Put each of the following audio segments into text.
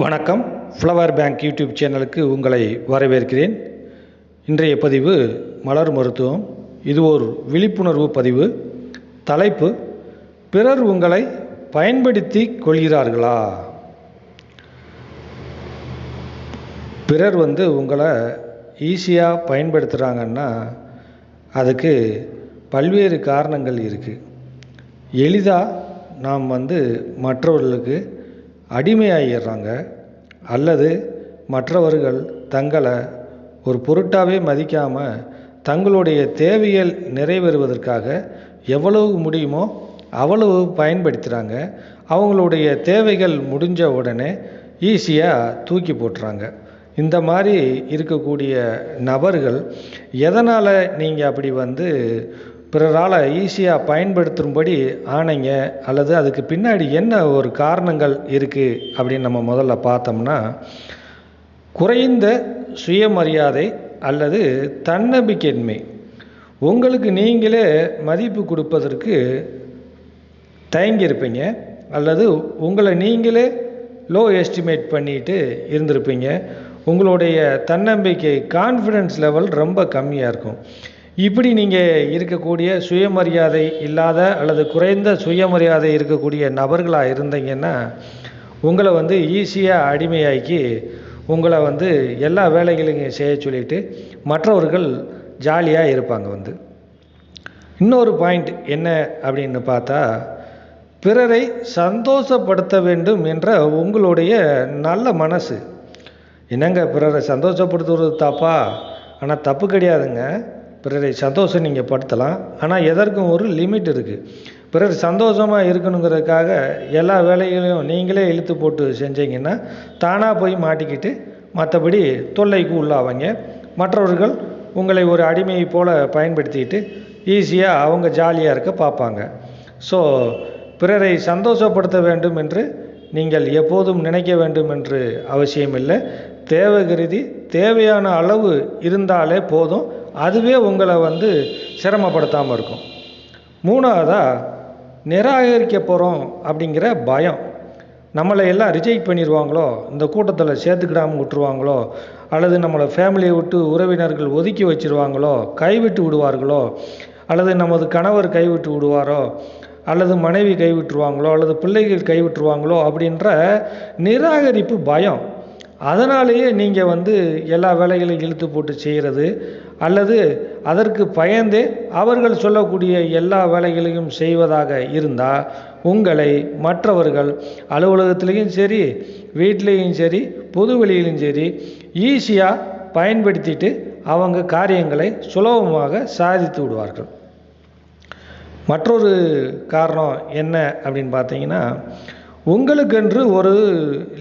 வணக்கம். Flower bank YouTube சேனலுக்கு உங்களை வரவேற்கிறேன். இன்றைய பதிவு மலர் மருத்துவம். இது ஒரு விழிப்புணர்வு பதிவு. தலைப்பு பிறர் உங்களை பயன்படுத்தி கொள்கிறார்களா? பிறர் வந்து உங்களை ஈஸியாக பயன்படுத்துகிறாங்கன்னா அதுக்கு பல்வேறு காரணங்கள் இருக்குது எளிதாக நாம் வந்து மற்றவர்களுக்கு அடிமையாகிடுறாங்க அல்லது மற்றவர்கள் தங்களை ஒரு பொருட்டாகவே மதிக்காமல் தங்களுடைய தேவைகள் நிறைவேறுவதற்காக எவ்வளவு முடியுமோ அவ்வளவு பயன்படுத்துகிறாங்க அவங்களுடைய தேவைகள் முடிஞ்ச உடனே ஈஸியாக தூக்கி போட்டுறாங்க. இந்த மாதிரி இருக்கக்கூடிய நபர்கள் எதனால் நீங்கள் அப்படி வந்து பிறரால் ஈஸியாக பயன்படுத்தும்படி ஆனைங்க அல்லது அதுக்கு பின்னாடி என்ன ஒரு காரணங்கள் இருக்குது அப்படின்னு நம்ம முதல்ல பார்த்தோம்னா குறைந்த சுயமரியாதை அல்லது தன்னம்பிக்கையின்மை. உங்களுக்கு நீங்களே மதிப்பு கொடுப்பதற்கு தயங்கியிருப்பீங்க அல்லது உங்களை நீங்களே லோ எஸ்டிமேட் பண்ணிட்டு இருந்திருப்பீங்க. உங்களுடைய தன்னம்பிக்கை கான்ஃபிடென்ஸ் லெவல் ரொம்ப கம்மியாக இருக்கும். இப்படி நீங்கள் இருக்கக்கூடிய சுயமரியாதை இல்லாத அல்லது குறைந்த சுயமரியாதை இருக்கக்கூடிய நபர்களாக இருந்தீங்கன்னா உங்களை வந்து ஈஸியாக அடிமையாக்கி உங்களை வந்து எல்லா வேலைகளையும் செய்ய சொல்லிட்டு மற்றவர்கள் ஜாலியாக இருப்பாங்க வந்து. இன்னொரு பாயிண்ட் என்ன அப்படின்னு பார்த்தா பிறரை சந்தோஷப்படுத்த வேண்டும் என்ற உங்களுடைய நல்ல மனசு. என்னங்க பிறரை சந்தோஷப்படுத்துவது தப்பா? ஆனால் தப்பு கிடையாதுங்க. பிறரை சந்தோஷம் நீங்கள் படுத்தலாம். ஆனால் எதற்கும் ஒரு லிமிட் இருக்குது பிறர் சந்தோஷமாக இருக்கணுங்கிறதுக்காக எல்லா வேலைகளையும் நீங்களே இழுத்து போட்டு செஞ்சீங்கன்னா தானாக போய் மாட்டிக்கிட்டு மற்றபடி தொல்லைக்கு உள்ளாவங்க. மற்றவர்கள் உங்களை ஒரு அடிமையை போல் பயன்படுத்திக்கிட்டு ஈஸியாக அவங்க ஜாலியாக இருக்க பார்ப்பாங்க. ஸோ பிறரை சந்தோஷப்படுத்த வேண்டும் என்று நீங்கள் எப்போதும் நினைக்க வேண்டும் என்று அவசியமில்லை. தேவை கருதி தேவையான அளவு இருந்தாலே போதும். அதுவே உங்களை வந்து சிரமப்படுத்தாமல் இருக்கும். மூணாவதாக நிராகரிக்க போகிறோம் அப்படிங்கிற பயம். நம்மளை எல்லாம் ரிஜெக்ட் பண்ணிடுவாங்களோ இந்த கூட்டத்தில் சேர்த்துக்கிடாமல் விட்டுருவாங்களோ அல்லது நம்மளை ஃபேமிலியை விட்டு உறவினர்கள் ஒதுக்கி வச்சிருவாங்களோ கைவிட்டு விடுவார்களோ அல்லது நமது கணவர் கைவிட்டு விடுவாரோ அல்லது மனைவி கைவிட்டுருவாங்களோ அல்லது பிள்ளைகள் கைவிட்டுருவாங்களோ அப்படின்ற நிராகரிப்பு பயம். அதனாலேயே நீங்கள் வந்து எல்லா வேலைகளையும் இழுத்து போட்டு செய்கிறது அல்லது அதற்கு பயந்தே அவர்கள் சொல்லக்கூடிய எல்லா வேலைகளையும் செய்வதாக இருந்தால் உங்களை மற்றவர்கள் அலுவலகத்திலையும் சரி வீட்லேயும் சரி பொது வெளியிலும் சரி ஈஸியாக பயன்படுத்திட்டு அவங்க காரியங்களை சுலபமாக சாதித்து விடுவார்கள். மற்றொரு காரணம் என்ன அப்படின்னு பார்த்தீங்கன்னா உங்களுக்கென்று ஒரு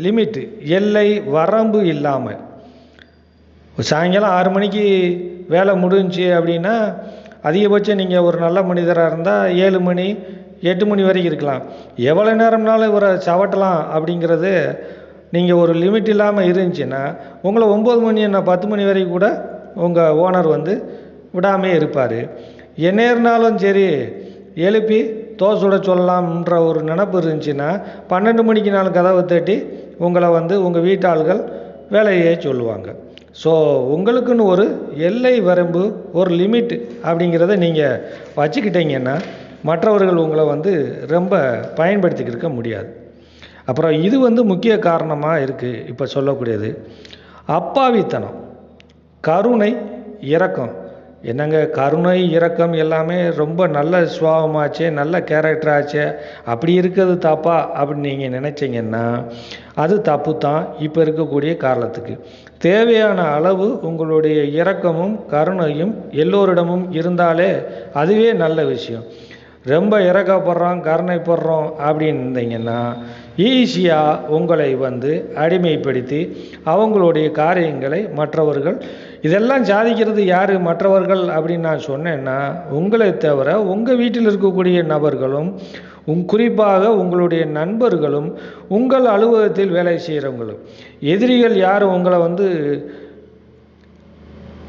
லிமிட்டு எல்லை வரம்பு இல்லாமல். சாயங்காலம் ஆறு மணிக்கு வேலை முடிஞ்சிச்சு அப்படின்னா அதிகபட்சம் நீங்கள் ஒரு நல்ல மனிதராக இருந்தால் ஏழு மணி எட்டு மணி வரைக்கும் இருக்கலாம். எவ்வளோ நேரம்னாலும் இவரை சவட்டலாம் அப்படிங்கிறது நீங்கள் ஒரு லிமிட் இல்லாமல் இருந்துச்சுன்னா உங்களை ஒம்பது மணி என்ன பத்து மணி வரைக்கும் கூட உங்கள் ஓனர் வந்து விடாமே இருப்பார். என்ன இருந்தாலும் சரி எழுப்பி தோசை சுட சொல்லலாம்ன்ற ஒரு நினப்பு இருந்துச்சுன்னா பன்னெண்டு மணிக்கு நாலு கதவை தட்டி உங்களை வந்து உங்கள் வீட்டாள்கள் வேலையே சொல்லுவாங்க. ஸோ உங்களுக்குன்னு ஒரு எல்லை வரம்பு ஒரு லிமிட் அப்படிங்கிறத நீங்கள் வச்சுக்கிட்டீங்கன்னா மற்றவர்கள் உங்களை வந்து ரொம்ப பயன்படுத்திக்கிருக்க முடியாது. அப்புறம் இது வந்து முக்கிய காரணமாக இருக்குது இப்போ சொல்லக்கூடியது அப்பாவித்தனம் கருணை இரக்கம். என்னங்க கருணை இரக்கம் எல்லாமே ரொம்ப நல்ல சுவாபமாச்சு நல்ல கேரக்டராச்சே அப்படி இருக்கிறது தப்பா அப்படின்னு நீங்கள் நினச்சிங்கன்னா அது தப்பு தான் இப்போ இருக்கக்கூடிய காலத்துக்கு. தேவையான அளவு உங்களுடைய இரக்கமும் கருணையும் எல்லோரிடமும் இருந்தாலே அதுவே நல்ல விஷயம். ரொம்ப இறக்கப்படுறோம் கருணைப்படுறோம் அப்படின்னு இருந்தீங்கன்னா ஈஸியாக உங்களை வந்து அடிமைப்படுத்தி அவங்களுடைய காரியங்களை மற்றவர்கள் இதெல்லாம் சாதிக்கிறது யார்? மற்றவர்கள் அப்படின்னு நான் சொன்னேன்னா உங்களை தவிர உங்கள் வீட்டில் இருக்கக்கூடிய நபர்களும் உங் குறிப்பாக உங்களுடைய நண்பர்களும் உங்கள் அலுவலகத்தில் வேலை செய்கிறவங்களும் எதிரிகள் யாரும் உங்களை வந்து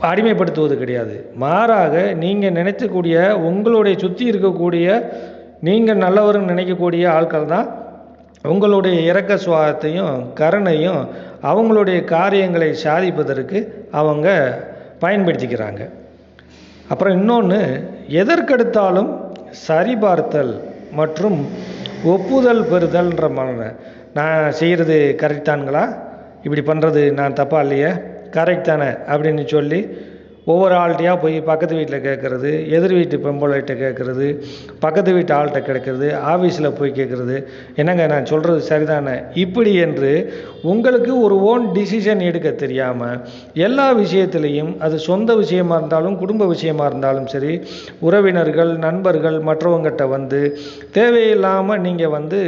அடிமைப்படுத்துவது கிடையாது. மாறாக நீங்கள் நினைத்தக்கூடிய உங்களுடைய சுற்றி இருக்கக்கூடிய நீங்கள் நல்லவர்னு நினைக்கக்கூடிய ஆட்கள் தான் உங்களுடைய இரக்க சுவாகத்தையும் கருணையும் அவங்களுடைய காரியங்களை சாதிப்பதற்கு அவங்க பயன்படுத்திக்கிறாங்க. அப்புறம் இன்னொன்று எதற்கெடுத்தாலும் சரிபார்த்தல் மற்றும் ஒப்புதல் பெறுதல்ன்ற மன நான் செய்கிறது கரெக்டானுங்களா இப்படி பண்ணுறது நான் தப்பா இல்லையே? கரெக்ட் தானே? அப்படின்னு சொல்லி ஒவ்வொரு ஆள்கிட்டையாக போய் பக்கத்து வீட்டில் கேட்குறது எதிர் வீட்டு பெம்பளைகிட்ட கேட்குறது பக்கத்து வீட்டு ஆள்கிட்ட கேட்குறது ஆஃபீஸில் போய் கேட்குறது என்னங்க நான் சொல்கிறது சரிதானே? இப்படி என்று உங்களுக்கு ஒரு ஓன் டிசிஷன் எடுக்க தெரியாமல் எல்லா விஷயத்துலேயும் அது சொந்த விஷயமா இருந்தாலும் குடும்ப விஷயமா இருந்தாலும் சரி உறவினர்கள் நண்பர்கள் மற்றவங்ககிட்ட வந்து தேவையில்லாமல் நீங்கள் வந்து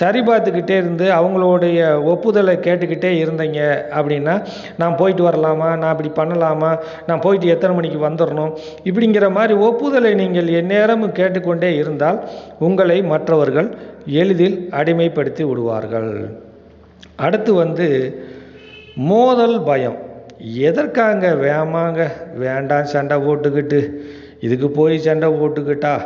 சரி பார்த்துக்கிட்டே இருந்து அவங்களுடைய ஒப்புதலை கேட்டுக்கிட்டே இருந்தீங்க அப்படின்னா நான் போயிட்டு வரலாமா? நான் இப்படி பண்ணலாமா? நான் போயிட்டு எத்தனை மணிக்கு வந்துடணும் இப்படிங்கிற மாதிரி ஒப்புதலை நீங்கள் எந்நேரமும் கேட்டுக்கொண்டே இருந்தால் உங்களை மற்றவர்கள் எளிதில் அடிமைப்படுத்தி விடுவார்கள். அடுத்து வந்து மோதல் பயம். எதற்காங்க வேமாங்க வேண்டாம் சண்டை போட்டுக்கிட்டு இதுக்கு போய் சண்டை போட்டுக்கிட்டா?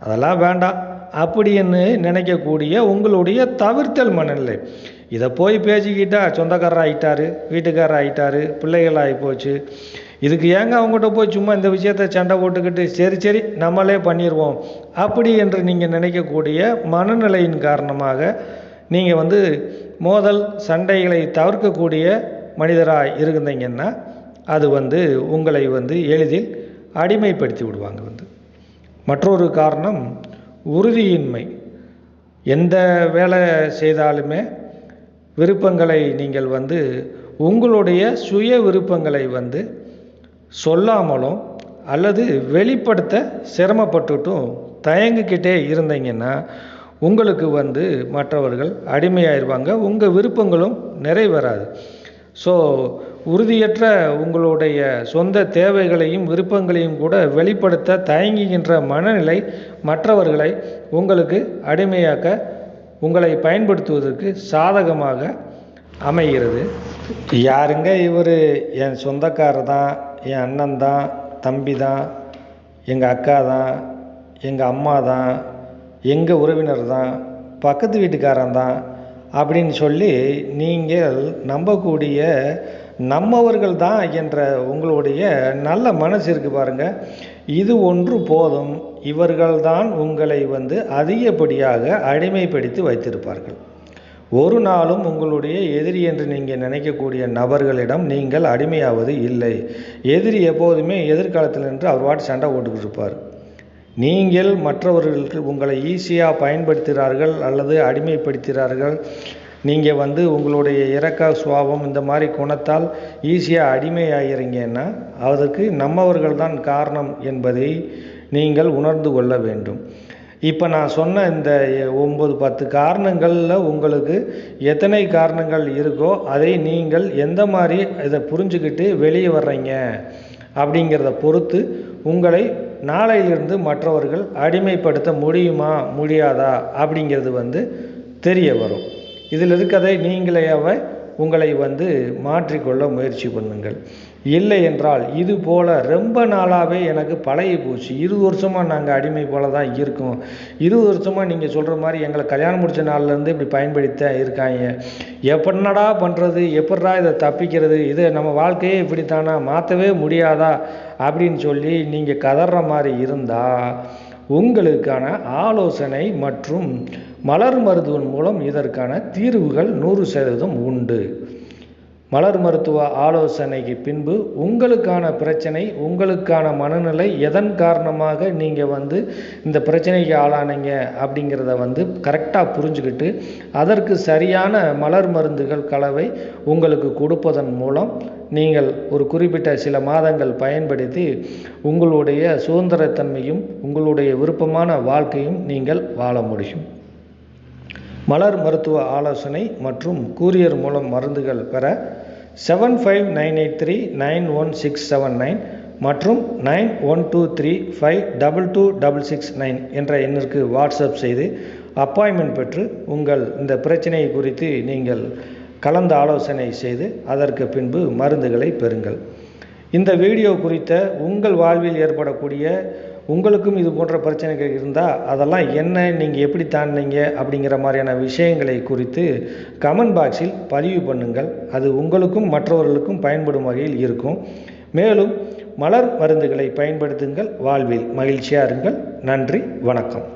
அதெல்லாம் வேண்டாம். அப்படின்னு நினைக்கக்கூடிய உங்களுடைய தவிர்த்தல் மனநிலை. இதை போய் பேசிக்கிட்டா சொந்தக்காரர் ஆகிட்டாரு வீட்டுக்காரர் ஆகிட்டாரு பிள்ளைகள் ஆகி போச்சு. இதுக்கு ஏங்க அவங்ககிட்ட போய் சும்மா இந்த விஷயத்த சண்டை போட்டுக்கிட்டு சரி சரி நம்மளே பண்ணிடுவோம் அப்படி என்று நீங்கள் நினைக்கக்கூடிய மனநிலையின் காரணமாக நீங்கள் வந்து மோதல் சண்டைகளை தவிர்க்கக்கூடிய மனிதராக இருந்தீங்கன்னா அது வந்து உங்களை வந்து எளிதில் அடிமைப்படுத்தி விடுவாங்க வந்து. மற்றொரு காரணம் உறுதியின்மை. எந்த வேலை செய்தாலுமே விருப்பங்களை நீங்கள் வந்து உங்களுடைய சுய விருப்பங்களை வந்து சொல்லாமலும் அல்லது வெளிப்படுத்த சிரமப்பட்டுட்டும் தயங்கிக்கிட்டே இருந்தீங்கன்னா உங்களுக்கு வந்து மற்றவர்கள் அடிமையாயிருவாங்க. உங்கள் விருப்பங்களும் நிறைவேறாது. ஸோ உறுதியற்ற உங்களுடைய சொந்த தேவைகளையும் விருப்பங்களையும் கூட வெளிப்படுத்த தயங்குகின்ற மனநிலை மற்றவர்களை உங்களுக்கு அடிமையாக்க உங்களை பயன்படுத்துவதற்கு சாதகமாக அமைகிறது. யாருங்க இவர்? என் சொந்தக்காரர் தான் என் அண்ணன் தான் தம்பி தான் எங்கள் அக்கா தான் எங்கள் அம்மா தான் எங்கள் உறவினர் தான் பக்கத்து வீட்டுக்காரன் தான் அப்படின்னு சொல்லி நீங்கள் நம்பக்கூடிய நம்மவர்கள் தான் என்ற உங்களுடைய நல்ல மனசு இருக்குது பாருங்கள் இது ஒன்று போதும். இவர்கள்தான் உங்களை வந்து அதிகப்படியாக அடிமைப்படுத்தி வைத்திருப்பார்கள். ஒரு நாளும் உங்களுடைய எதிரி என்று நீங்கள் நினைக்கக்கூடிய நபர்களிடம் நீங்கள் அடிமையாவது இல்லை. எதிரி எப்போதுமே எதிர்காலத்தில் நின்று அவர் வாட்டு சண்டை போட்டுக்கிட்டு இருப்பார். நீங்கள் மற்றவர்களுக்கு உங்களை ஈஸியாக பயன்படுத்துகிறார்கள் அல்லது அடிமைப்படுத்துகிறார்கள். நீங்கள் வந்து உங்களுடைய இறக்க சுவாபம் இந்த மாதிரி குணத்தால் ஈஸியாக அடிமையாகிறீங்கன்னா அதற்கு நம்மவர்கள் தான் காரணம் என்பதை நீங்கள் உணர்ந்து கொள்ள வேண்டும். இப்போ நான் சொன்ன இந்த ஒம்பது பத்து காரணங்களில் உங்களுக்கு எத்தனை காரணங்கள் இருக்கோ அதை நீங்கள் எந்த மாதிரி இதை புரிஞ்சுக்கிட்டு வெளியே வர்றீங்க அப்படிங்கிறத பொறுத்து உங்களை நாளையிலிருந்து மற்றவர்கள் அடிமைப்படுத்த முடியுமா முடியாதா அப்படிங்கிறது வந்து தெரிய வரும். இதில் இருக்கதை நீங்களேவே உங்களை வந்து மாற்றிக்கொள்ள முயற்சி பண்ணுங்கள். இல்லை என்றால் இது போல் ரொம்ப நாளாகவே எனக்கு பழகி போச்சு. இருபது வருஷமாக நாங்கள் அடிமை போல தான் இருக்கோம். இருபது வருஷமாக நீங்கள் சொல்கிற மாதிரி எங்களை கல்யாணம் முடித்த நாள்லேருந்து இப்படி பயன்படுத்த இருக்காங்க. எப்படின்னடா பண்ணுறது எப்படா இதை தப்பிக்கிறது? இது நம்ம வாழ்க்கையே இப்படித்தானா? மாற்றவே முடியாதா? அப்படின்னு சொல்லி நீங்கள் கதற மாதிரி இருந்தால் உங்களுக்கான ஆலோசனை மற்றும் மலர் மருத்துவன் மூலம் இதற்கான தீர்வுகள் நூறு சதவீதம் உண்டு. மலர் மருத்துவ ஆலோசனைக்கு பின்பு உங்களுக்கான பிரச்சனை உங்களுக்கான மனநிலை எதன் காரணமாக நீங்கள் வந்து இந்த பிரச்சனைக்கு ஆளானீங்க அப்படிங்கிறத வந்து கரெக்டாக புரிஞ்சுக்கிட்டு அதற்கு சரியான மலர் மருந்துகள் கலவை உங்களுக்கு கொடுப்பதன் மூலம் நீங்கள் ஒரு குறிப்பிட்ட சில மாதங்கள் பயன்படுத்தி உங்களுடைய சுதந்திரத்தன்மையும் உங்களுடைய விருப்பமான வாழ்க்கையும் நீங்கள் வாழ முடியும். மலர் மருத்துவ ஆலோசனை மற்றும் கூரியர் மூலம் மருந்துகள் பெற seven five nine eight three nine one six seven nine மற்றும் nine one two three five double two double six nine என்ற எண்ணிற்கு வாட்ஸ்அப் செய்து அப்பாயின்மெண்ட் பெற்று உங்கள் இந்த பிரச்சனையை குறித்து நீங்கள் கலந்து ஆலோசனை செய்து அதற்கு பின்பு மருந்துகளை பெறுங்கள். இந்த வீடியோ குறித்த உங்கள் வாழ்வில் ஏற்படக்கூடிய உங்களுக்கும் இது போன்ற பிரச்சனைகள் இருந்தால் அதெல்லாம் என்ன நீங்கள் எப்படி தாண்டினீங்க அப்படிங்கிற மாதிரியான விஷயங்களை குறித்து கமெண்ட் பாக்ஸில் பதிவு பண்ணுங்கள். அது உங்களுக்கும் மற்றவர்களுக்கும் பயன்படும் வகையில் இருக்கும். மேலும் மலர் மருந்துகளை பயன்படுத்துங்கள். வாழ்வில் மகிழ்ச்சியாக இருங்கள். நன்றி வணக்கம்.